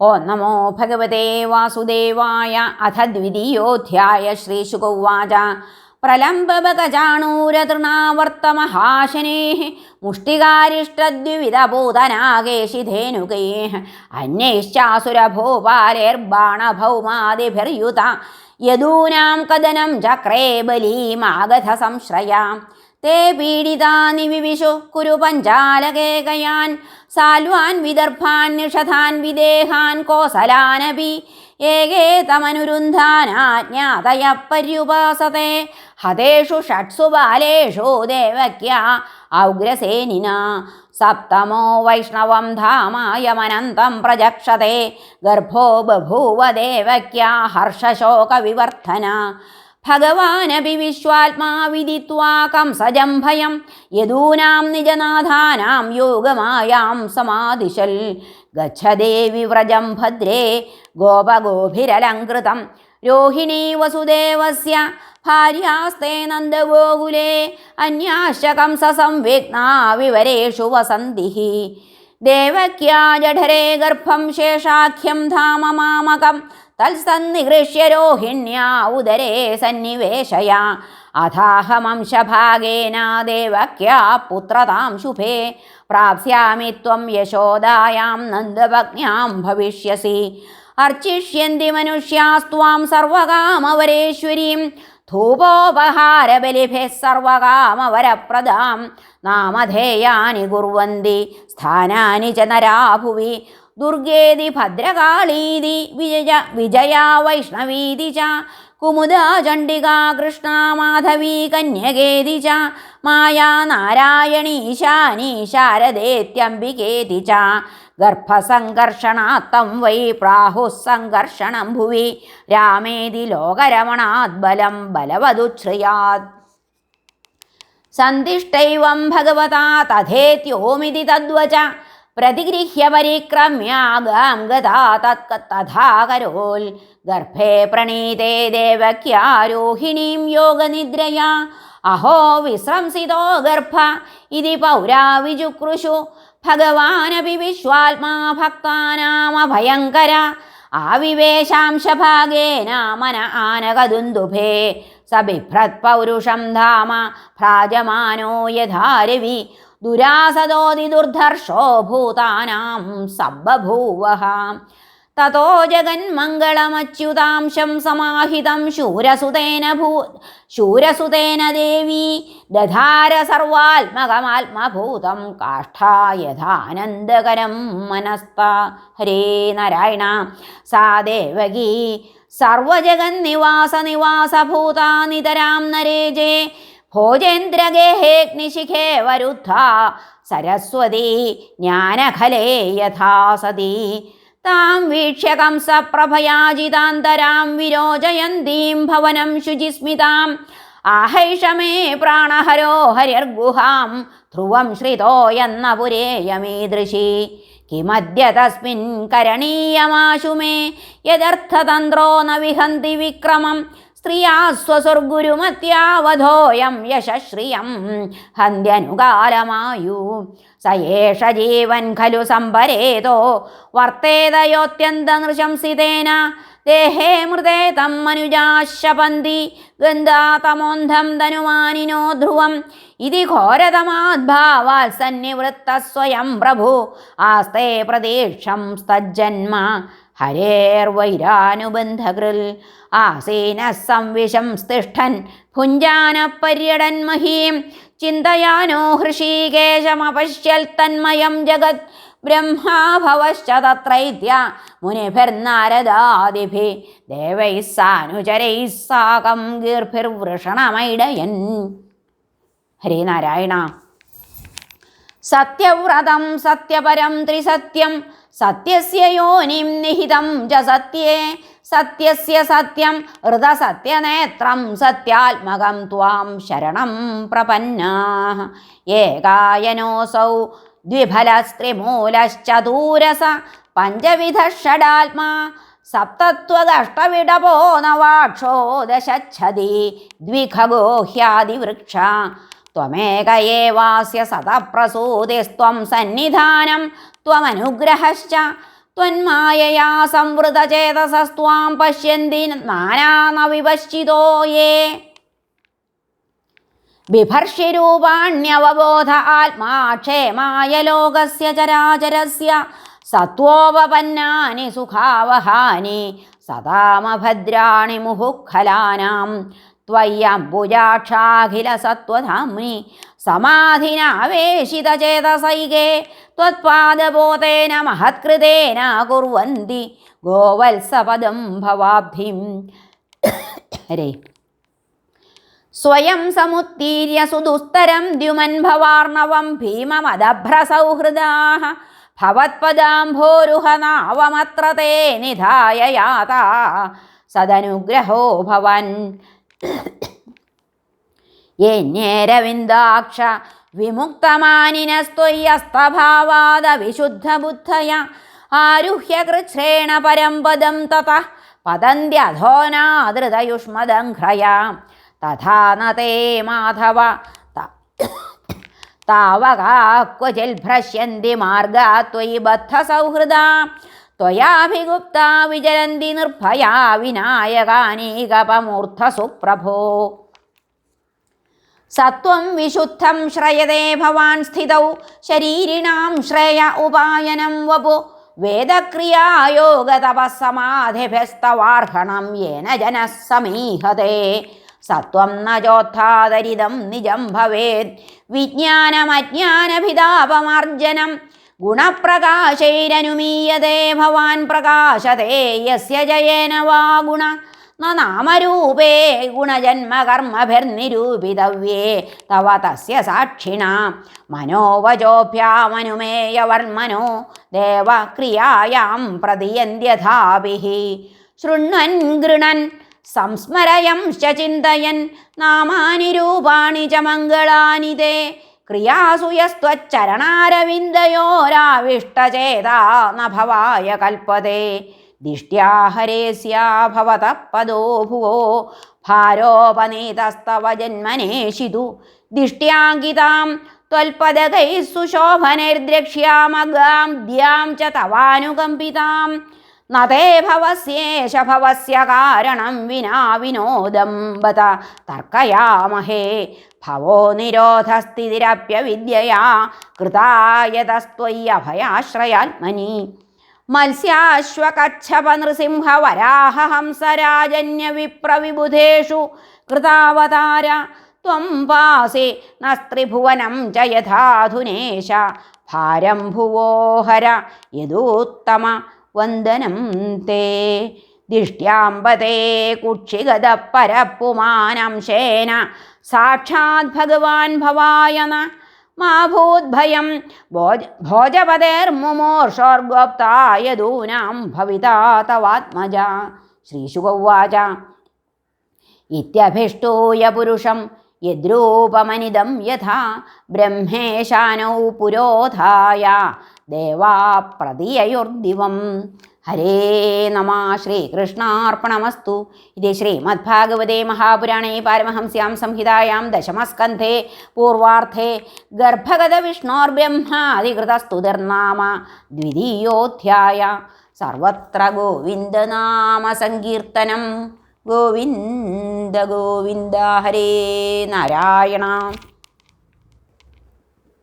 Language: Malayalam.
ഓം നമോ ഭഗവതേ വാസുദേവായ അഥ ദ്വിതീയോധ്യായ ശ്രീശുകൗവാച പ്രലംബകജാണൂരതൃണാവർത്തമഹാശനേ മുഷ്ടികാരിഷ്ടദ്വിവിധഭൂതനാകേശിധേനുകേ അന്യൈശ്ചാസുരഭൂപാലേർബാണഭൗമാദിഭിർയുത യദൂനാം കദനം ചക്രേ ബലീമാഗധ സംശ്രയാം തേ പീഡിതാനി വിവിശു കുരു പഞ്ചാലകേകയാൻ. സാൽവാൻ വിദർഭാൻ നിഷധാൻ വിദേഹാൻ കോസലാനപി ഏകേ തമനുരുന്ധാനാജ്ഞാതയ പര്യുപാസത്തെ ഹതേഷു ഷട്സു ബാലേഷു ദേവക്യ ഔഗ്രസേനിന. സപ്തമോ വൈഷ്ണവം ധാമായമനന്തം പ്രജക്ഷതേ. ഗർഭോ ബഭൂവ ദേവക്യ ഹർഷശോകവിവർദ്ധന. ഭഗവാനപി വിശ്വാത്മാവിദിത്വാകം സജംഭയം യദൂനാം നിജനാഥാനാം യോഗമായാം സമാദിശൽ ഗച്ഛദേവി വ്രജം ഭദ്രേ ഗോപഗോഭിരലങ്കൃതം രോഹിണീ വസുദേവസ്യ ഭാര്യാസ്തേ നന്ദഗോകുലേ അന്യാശകം സസംവിഘ്നാ വിവരേഷു വസന്തിഃ. ദേവക്യാ ജഠരേ ഗർഭം ശേഷാഖ്യം ധാമ മാമകം തൽസന്നിഗൃഹ്യ രോഹിണ്യാ ഉദരേ സന്നിവേശയ അഥാഹമംശഭാഗേന ദേവക്യാ പുത്രതാം ശുഭേ. പ്രാപ്സ്യാമി ത്വം യശോദായാം നന്ദപജ്ഞാം ഭവിഷ്യസി. അർച്ചിഷ്യന്തി മനുഷ്യാസ്ത്വാം സർവകാമവരേശ്വരീം. ധൂപോപഹാരബലിഭിः സർവകാമവരപ്രദാം. നാമധേയാനി കുർവന്തി സ്ഥാനാനി ച നരാഭുവി. ദുർഗേതി ഭദ്രകാളീതി വിജയ വിജയാ വൈഷ്ണവീതി ച കുമുദാ ചണ്ഡികാ കൃഷ്ണാ മാധവീ കന്യകേതി ച മായാ നാരായണീശാനി ശാരദേത്യംബികേതി ച ഗർഭസംഘർഷണാത്തം വൈ പ്രാഹുസംഘർഷണം ഭുവി രാമേതി ലോകരമണാത് ബലം ബലവതുശ്രിയാത് സന്തിഷ്ടൈവം ഭഗവതാ തഥേത്യോമിതി തദ്വച പ്രതിഗൃഹ്യ പരിക്രമ്യാഗാം ഗതാ തത്ക തഥാ കരോൽ ഗർഭേ പ്രണീതേ ദേവക്യാരോഹിണീം യോഗനിദ്രയാ. അഹോ വിശ്രംസിതോ ഗർഭ ഇതി പൗരാ വിജുക്രുഷു ഭഗവാനപി വിശ്വാത്മാ ഭക്താനാമഭയങ്കര ആവിവേശാംശഭാഗേന മന ആനകദുന്ദുഭേ. സബിഭ്രത് പൗരുഷം ധാമ ഭ്രാജമാനോ യഥാരവി. ദുരാസദോതി ദുർധർഷോ ഭൂതാനാം സബ്ബഭൂവഹ തതോ ജഗന്മംഗളമച്യുതാംശം സമാഹിതം ശൂരസുതേന ഭൂ ശൂരസുതേന ദേവി ദധാര സർവാത്മകമാത്മഭൂതം കാഷ്ഠായഥാനന്ദകരം മനസ്ത. ഹരേ നാരായണ. സാ ദേവകീ. സർവജഗന്നിവാസ നിവാസഭൂതാ നിതരാം നരേജേ. ഭോജേന്ദ്രഗേഹേഗ്നിശിഖേ വരുദ്ധ. സരസ്വതി ജ്ഞാനഖലേ യഥാ സതി. താം വീക്ഷ്യ കംസപ്രഭയാജിതാന്തരാം വിരോചയന്തീം ഭവനം ശുചിസ്മിതാം. ആഹൈഷമേ പ്രാണഹരോ ഹരിർഗുഹാം. ധ്രുവം ശ്രിതോ എന്ന പുരേയമീദൃശി കിമദ്യ തസ്മിൻ കരണീയമാശു മേ യദർത്ഥതന്ത്രോ ന വിഹന്തി വിക്രമം. സ്ത്രിയാ സ്വസുർഗുരുമത്യാവധോയം യശശ്രിയം. ഹന്ത്യനുകാലമായു. യേഷ ജീവൻ ഖലു സംഭരേതോ വർത്തേതയോത്യന്ത നൃശംസിതേന ദേഹേ മൃതേ തം മനുജാശപന്തി ഗന്ധാതമോന്ധം ധനുമാനിനോ ധ്രുവം. ഇതി ഘോരതമാദ്ഭാവാൽ സന്നിവൃത്ത സ്വയം പ്രഭു. ആസ്തേ പ്രതീക്ഷം സ്തജ്ജന്മ. ഹരേർവൈരാനുബന്ധകൃൽ ആസീന സംവിഷം സ്തിഷ്ഠൻ ഭുഞ്ജാനപര്യടൻ മഹീം. ചിന്തയാനോ ഹൃഷീകേശമപശ്യൽ തന്മയം ജഗത് ബ്രഹ്മാഭവശ്ച തത്രൈത്യ മുനിഭിർനാരദാദിഭി ദേവൈസ്സാനുചരൈസ്സാകം സാനുചരൈः സാകം ഗീർഭിർവൃഷണമൈടയൻ ഹരിനാരായണ സത്യവ്രതം സത്യപരം ത്രിസത്യം. സത്യസ്യ യോനിം നിഹിതം ച സത്യേ സത്യസ്യ സത്യം ഹൃദസത്യനേത്രം സത്യാത്മകം ത്വാം ശരണം പ്രപന്നാഹ. ഏകായനോസൗ ദ്വിഫലസ്ത്രിമൂലശ്ചതൂരസ പഞ്ചവിധ ഷഡാത്മാ സപ്തത്വദഷ്ടവിടപോ നവാക്ഷോ ദശച്ഛതി ദ്വിഖഗോഹ്യാദിവൃക്ഷ ത്വമേക ഏവാസ്യ സതപ്രസൂതിസ്ത്വം സന്നിധാനം ത്വമനുഗ്രഹശ്ച. ത്വന്മായയാ സംവൃതചേതസസ്ത്വാം പശ്യന്തി നാനാനവിപശ്ചിതോ യേ. ബിഭർഷിരൂപാണ്യവബോധ ആത്മാക്ഷേമായ ലോകസ്യ ചരാചരസ്യ. സത്വോപപന്നാനി സുഖാവഹാനി സദാമഭദ്രാണി മുഹുഖലാനാം. ത്വയ്യംബുജാക്ഷാഖില സത്വധാമ്നി സമാധിനാവേശിതചേതസൈകേ ത്വത്പാദബോധേന മഹത്കൃതേന കുർവന്തി ഗോവത്സപദം ഭവാബ്ധിം. ഹരേ. സ്വയം സമുത്തീര്യ സുദുസ്തരം ദ്യുമൻ ഭവാർണവം ഭീമമദഭ്രസൗഹൃദാः ഭവത്പദാംഭോരുഹനാവമത്ര തേ നിധായ യാത സദനുഗ്രഹോ ഭവൻ യേന്യേരവിന്ദാക്ഷ വിമുക്തമാനിനസ്ത്വയ്യസ്തഭാവാദ വിശുദ്ധബുദ്ധയ ആരുഹ്യ കൃച്ഛ്രേണ പരം പദം തതഃ പതന്ത്യധോനാദൃതയുഷ്മദംഘ്രയ തഥാ നേ മാധവ താവകാ ക്വചിൽ ഭ്രശ്യന്തി മാർഗാ ത്വയി ബദ്ധസൗഹൃദാ. ത്വയാഭിഗുപ്താ വിചരന്തി നിർഭയാ വിനായകാനീകപമൂർധസു സുപ്രഭോ സത്വം വിശുദ്ധം ശ്രയതേ ഭവാൻ സ്ഥിതൗ ശരീരിണാം ശ്രേയ ഉപായനം വപു. വേദക്രിയായോഗതപസമാധിഭ്യസ്തവാർഹണം യേന ജനഃ സമീഹതേ സത്വം ന ചോത്ഥാതരിതം നിജം ഭവേത്. വിജ്ഞാനമജ്ഞാനഭിതാപമാർജനം. ഗുണപ്രകാശൈരനുമീയതേ ഭവാൻ പ്രകാശതേ യസ്യ ജയേന വാ ഗുണ. നാമരൂപേ ഗുണജന്മകർമ്മഭിർനിരൂപിതവ്യേ. തവ തസ്യ സാക്ഷിണ. മനോവചോഭ്യാമനുമേയവർമ്മനോ. ദേവക്രിയായാം പ്രതിയന്ത്യഥാഭിः ശൃണ്വൻ ഗൃണൻ സംസ്മരയം ചിന്തയൻ. നാമാനി രൂപാണി ച മംഗളാനി തേ നഭവായ കൽപ്പതേ ദിഷ്ട്യാഹരേസ്യാഭവത ഭവത പദോ ഭുവോ ഭാരോപനീതസ്തവ ജന്മനേഷിതു ദിഷ്ട്യാങ്കിതാം ത്വൽപദകൈः സുശോഭനൈർദ്രക്ഷ്യാമഗാം ദ്യാം ച തവാനുകമ്പിതാം. ന തേ ഭവസ്യേഷ ഭവസ്യ കാരണം വിനാ വിനോദം ബത തർക്കയാമഹേ. ഭവോ നിരോധസ്ഥിതിരപ്യവിദ്യയാ കൃതായതസ്ത്വയ്യഭയാശ്രയാത്മനി മത്സ്യാശ്വകച്ഛപ നൃസിംഹ വരാഹ ഹംസരാജന്യ വിപ്രവിബുധേഷു കൃതാവതാര. ത്വം പാസി നസ്ത്രിഭുവനം ച യഥാധുനേശ. ഭാരം ഭുവോഹര യദൂത്തമ. വന്ദനം തേ ദിഷ്ട്യാമ്പതേ കുക്ഷിഗത പരപ്പുമാനംശേന സാക്ഷാത് ഭഗവാൻ ഭവായ ന മാ ഭൂദ്ഭയം ഭോജ ഭോജപതേർമുമോർഷോർഗോപ്തായദൂനാം ഭവിതാ തവാത്മജ ശ്രീശുഗൗവാച ഇത്യഭിഷ്ടൂയ പുരുഷം യദ്രൂപമനിദം യഥാ ബ്രഹ്മേശാനൗ പുരോധായ ദേവാ പ്രതിയയുർദിവം ഹരേ നമ ശ്രീകൃഷ്ണാർപ്പണമസ്തു. ഇത് ശ്രീമദ്ഭാഗവതേ മഹാപുരാണേ പാരമഹംസ്യാം സംഹിതായാം ദശമസ്കന്ധേ പൂർവാർത്ഥേ ഗർഭഗത വിഷ്ണോർബ്രഹ്മാധികൃതസ്തുതിർനാമ ദ്വിതീയോധ്യായ. സർവത്ര ഗോവിന്ദനാമ സങ്കീർത്തനം ഗോവിന്ദ ഗോവിന്ദ ഹരേ നാരായണ.